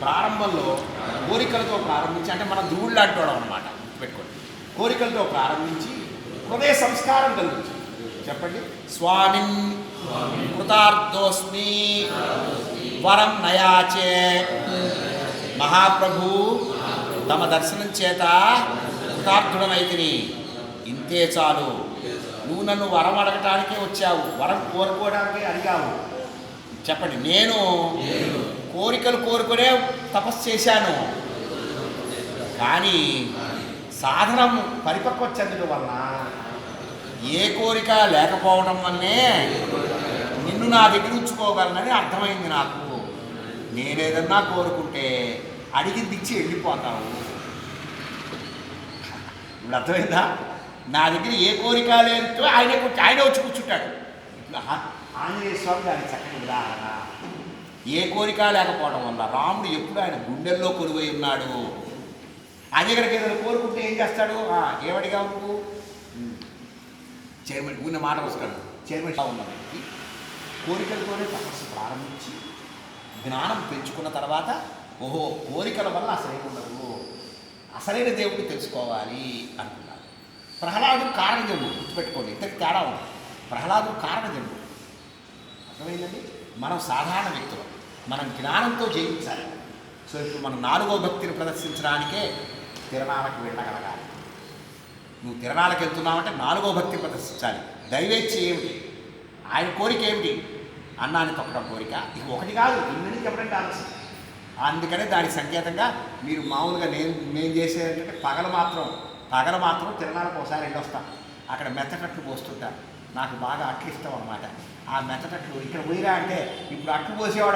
ప్రారంభంలో కోరికలతో ప్రారంభించి అంటే మనం ధూళ్ళు లాంటి అనమాట పెట్టుకోండి కోరికలతో ప్రారంభించి హృదయ సంస్కారం కలిగించి. చెప్పండి. స్వామి కృతార్థోస్మి వరం నయాచే. మహాప్రభు తమ దర్శనం చేత కృతార్థుడమైతిని. ఇంతే చాలు. నువ్వు నన్ను వరం అడగటానికే వచ్చావు. వరం కోరుకోవడానికే అడిగావు. చెప్పండి. నేను కోరికలు కోరుకునే తపస్సు చేశాను. కానీ సాధనం పరిపక్వ చెందడం వలన ఏ కోరిక లేకపోవడం వల్లే నిన్ను నా దగ్గర ఉంచుకోగలనని అర్థమైంది నాకు. నేనేదన్నా కోరుకుంటే అడిగింది ఇచ్చి వెళ్ళిపోతావు. ఇప్పుడు అర్థమైందా? నా దగ్గర ఏ కోరిక లేదు ఆయన ఆయన వచ్చి కూర్చుంటాడు. ఇట్లా ఆంజనేయ స్వామి దానికి చక్కని ఉదాహరణ. ఏ కోరిక లేకపోవడం వల్ల రాముడు ఎప్పుడు ఆయన గుండెల్లో కొలువై ఉన్నాడు? అదే కనుక ఏదైనా కోరుకుంటే ఏం చేస్తాడు? ఆ, ఏమడిగా నువ్వు చైర్మన్ ఉన్న మాట వస్తాడు. చైర్మన్ షా ఉన్న వ్యక్తి కోరికలతోనే తపస్సు ప్రారంభించి జ్ఞానం పెంచుకున్న తర్వాత ఓహో కోరికల వల్ల అసలు ఉండదు అసలైన దేవుడు తెలుసుకోవాలి అనుకున్నాడు ప్రహ్లాదుడు కారణజన్ముడు గుర్తుపెట్టుకోండి ఇంతకు తేడా ఉంది. ప్రహ్లాదుడు కారణజన్ముడు. అర్థమైందండి? మనం సాధారణ వ్యక్తులు. మనం జ్ఞానంతో జయించాలి. సో ఇప్పుడు మనం నాలుగో భక్తిని ప్రదర్శించడానికే తిరణాలకు వెళ్ళగలగాలి. నువ్వు తిరణాలకు వెళ్తున్నావంటే నాలుగో భక్తి ప్రదర్శించాలి. దైవేచ్ఛ ఏమిటి? ఆయన కోరిక ఏమిటి? అన్నాన్ని తొక్కడం కోరిక. ఇది ఒకటి కాదు ఇన్ని చెప్పడం ఆలోచన అందుకనే దాని సంకేతంగా మీరు మామూలుగా నేను మేము చేసేదంటే పగలు మాత్రం పగలు మాత్రం తిరణాలకు ఒకసారి వెళ్ళొస్తాం. అక్కడ మెత్తటట్లు పోస్తుంటాను నాకు బాగా అట్లు ఇష్టం అనమాట ఆ మెత్తటట్లు ఇక్కడ పోయిరా అంటే ఇప్పుడు అట్లు పోసేవాడు